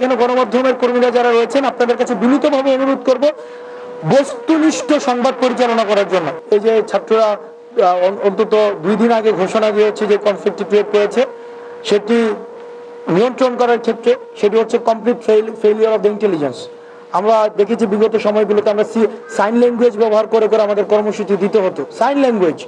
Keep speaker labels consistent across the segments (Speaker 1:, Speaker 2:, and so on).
Speaker 1: এখানে গণমাধ্যমের কর্মীরা যারা রয়েছেন, আপনাদের কাছে বিনীতভাবে অনুরোধ করব বস্তুনিষ্ঠ সংবাদ পরিচালনা করার জন্য। এই যে ছাত্ররা অন্তত দুই দিন আগে ঘোষণা দিয়েছে যে কনফ্লিক্ট পেয়েছে সেটি নিয়ন্ত্রণ করার ক্ষেত্রে সেটি হচ্ছে complete failure of the intelligence আমরা দেখেছি বিগত সময়গুলোতে আমরা সাইন ল্যাঙ্গুয়েজ ব্যবহার করে করে আমাদের কর্মসূচি দিতে হতো। সাইন ল্যাঙ্গুয়েজ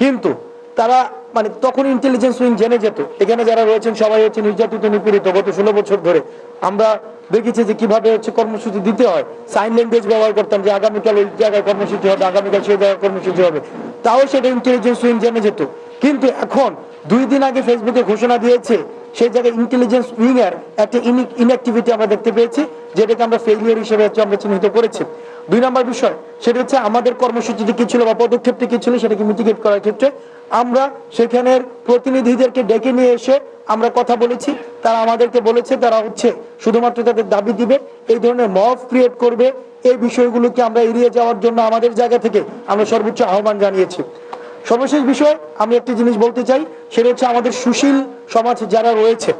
Speaker 1: কিন্তু তারা মানে তখন ইন্টেলিজেন্স উইং জেনে যেত। এখানে যারা রয়েছেন, সবাই হচ্ছে নির্যাতিত, নিপীড়িত গত ষোলো বছর ধরে। আমরা দেখেছি যে কীভাবে হচ্ছে কর্মসূচি দিতে হয়। সাইন ল্যাঙ্গুয়েজ ব্যবহার করতাম যে আগামীকাল ওই জায়গায় কর্মসূচি হবে, আগামীকাল সেই জায়গায় কর্মসূচি হবে। তাও সেটা ইন্টেলিজেন্স উইং জেনে যেত। কিন্তু এখন দুই দিন আগে ফেসবুকে ঘোষণা দিয়েছে, সেই জায়গায় ইন্টেলিজেন্স উইং এর একটা ইনঅ্যাক্টিভিটি আমরা দেখতে পেয়েছি, যেটাকে আমরা ফেলিয়ার হিসেবে হচ্ছে আমরা চিহ্নিত করেছি। দুই নম্বর বিষয়, সেটা হচ্ছে আমাদের কর্মসূচিটি কি ছিল বা পদক্ষেপটি কি ছিল সেটাকে মিটিগেট করার ক্ষেত্রে আমরা সেখানের প্রতিনিধিদেরকে ডেকে নিয়ে এসে আমরা কথা বলেছি। তারা আমাদেরকে বলেছে, তারা হচ্ছে শুধুমাত্র তাদের দাবি দিবে, এই ধরনের মফ ক্রিয়েট করবে, এই বিষয়গুলোকে আমরা এড়িয়ে যাওয়ার জন্য আমাদের জায়গা থেকে আমরা সর্বোচ্চ আহ্বান জানিয়েছি। সর্বশেষ বিষয়, আমি একটি জিনিস বলতে চাই, সেটা হচ্ছে আমাদের সুশীল সমাজ যারা রয়েছে,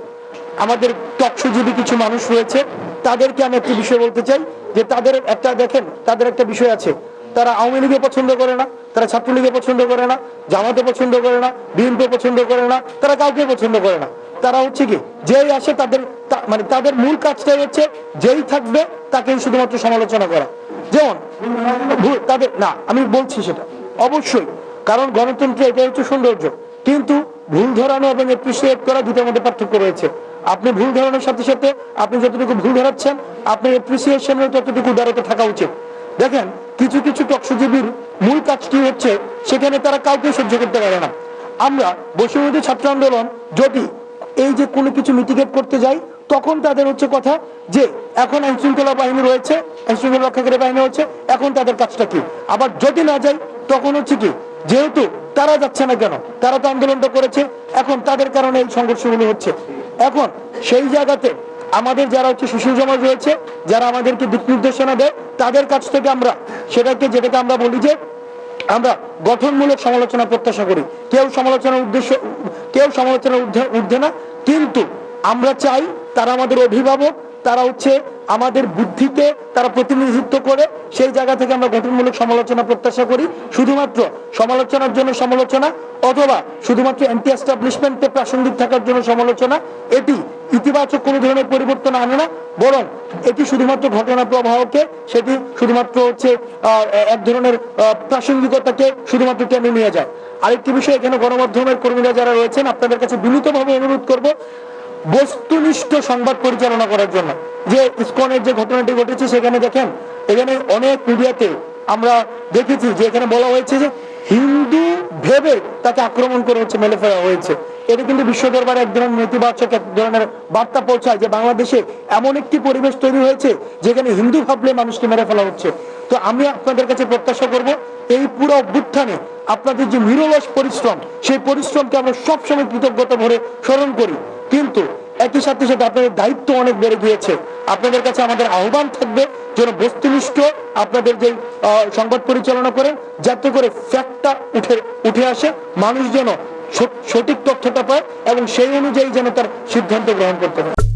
Speaker 1: আমাদের টকসজীবী কিছু মানুষ রয়েছে, তাদেরকে আমি একটি বিষয় বলতে চাই যে তাদের একটা দেখেন, তাদের একটা বিষয় আছে। তারা আওয়ামী লীগে পছন্দ করে না, তারা ছাত্রলীগে পছন্দ করে না জামাতে পছন্দ করে না বিএনপি পছন্দ করে না, তারা কাউকে পছন্দ করে না। তারা হচ্ছে কি, যেই আসে তাদের মানে তাদের মূল কাজটাই হচ্ছে যেই থাকবে তাকেই শুধুমাত্র সমালোচনা করা। যেমন তাদের, না, আমি বলছি সেটা। অবশ্যই, কারণ গণতন্ত্রে এটা হচ্ছে সৌন্দর্য। কিন্তু ভুল ধরানো এবং এপ্রিসিয়েট করা দুটোর মধ্যে পার্থক্য রয়েছে। আপনি ভুল ধরানোর সাথে সাথে আপনি যতটুকু ভুল ধরাচ্ছেন, আপনার এপ্রিসিয়েশনের ততটুকু উদারতা থাকা উচিত। দেখেন, কিছু কিছু টকসজীবীর মূল কাজটি হচ্ছে, সেখানে তারা কাউকে সহ্য করতে পারে না। আমরা বৈষম্যবিরোধী ছাত্র আন্দোলন যদি এই যে কোনো কিছু মিটিগেট করতে যাই, তখন তাদের হচ্ছে কথা যে, এখন আইন শৃঙ্খলা বাহিনী রয়েছে আইন শৃঙ্খলা রক্ষাকারী বাহিনী হচ্ছে, এখন তাদের কাজটা কি? আবার যদি না যাই, তখন হচ্ছে কি? যেহেতু তারা যাচ্ছে না কেন? তারা তো আন্দোলনটা করেছে, এখন তাদের কারণে এই সংঘর্ষগুলো হচ্ছে। এখন সেই জায়গাতে আমাদের যারা হচ্ছে সুশীল সমাজ রয়েছে, যারা আমাদেরকে দিক নির্দেশনা দেয়, তাদের কাছ থেকে আমরা সেটাকে, যেটাকে আমরা বলি যে আমরা গঠনমূলক সমালোচনা প্রত্যাশা করি। কেউ সমালোচনার উদ্দেশ্য, কেউ সমালোচনার ঊর্ধ্বে না, কিন্তু আমরা চাই তারা আমাদের অভিভাবক তারা হচ্ছে আমাদের বুদ্ধিতে তারা প্রতিনিধিত্ব করে, সেই জায়গা থেকে আমরা গঠনমূলক সমালোচনা প্রত্যাশা করি। শুধুমাত্র সমালোচনার জন্য সমালোচনা অথবা শুধুমাত্র অ্যান্টি এস্টাবলিশমেন্টে প্রাসঙ্গিক থাকার জন্য সমালোচনা, এটি ইতিবাচক কোনো ধরনের পরিবর্তন আনে না। বরং এটি শুধুমাত্র ঘটনা প্রবাহকে, সেটি শুধুমাত্র হচ্ছে এক ধরনের প্রাসঙ্গিকতাকে শুধুমাত্র টেনে নিয়ে যায়। আরেকটি বিষয় এখানে গণমাধ্যমের কর্মীরা যারা রয়েছেন, আপনাদের কাছে বিনীতভাবে অনুরোধ করব বস্তুনিষ্ঠ সংবাদ পরিচালনা করার জন্য। যে ইস্কনের যে ঘটনাটি ঘটেছে সেখানে দেখেন, এখানে অনেক মিডিয়াতে আমরা দেখেছি যে এখানে বলা হয়েছে যে হিন্দু ভেবে তাকে আক্রমণ করে হচ্ছে মেলে ফেলা হয়েছে। এটা কিন্তু বিশ্ব দরবারে এক ধরনের নেতিবাচক, এক ধরনের বার্তা পৌঁছায় যে বাংলাদেশে এমন একটি পরিবেশ তৈরি হয়েছে যেখানে হিন্দু ভাবলে মানুষকে মেরে ফেলা হচ্ছে। তো আমি আপনাদের কাছে প্রত্যাশা করব, এই পুরো অভ্যুত্থানে আপনাদের যে নিরলস পরিশ্রম, সেই পরিশ্রমকে আমরা সবসময় কৃতজ্ঞতা ভরে স্মরণ করি। কিন্তু একই সাথে সাথে আপনাদের দায়িত্ব অনেক বেড়ে গিয়েছে। আপনাদের কাছে আমাদের আহ্বান থাকবে যেন বস্তুনিষ্ঠ আপনাদের যে সংবাদ পরিচালনা করেন, যাতে করে ফ্যাক্টটা উঠে উঠে আসে। মানুষ যেন সঠিক তথ্যটা পায় এবং সেই অনুযায়ী যেন তার সিদ্ধান্ত গ্রহণ করতে পারে।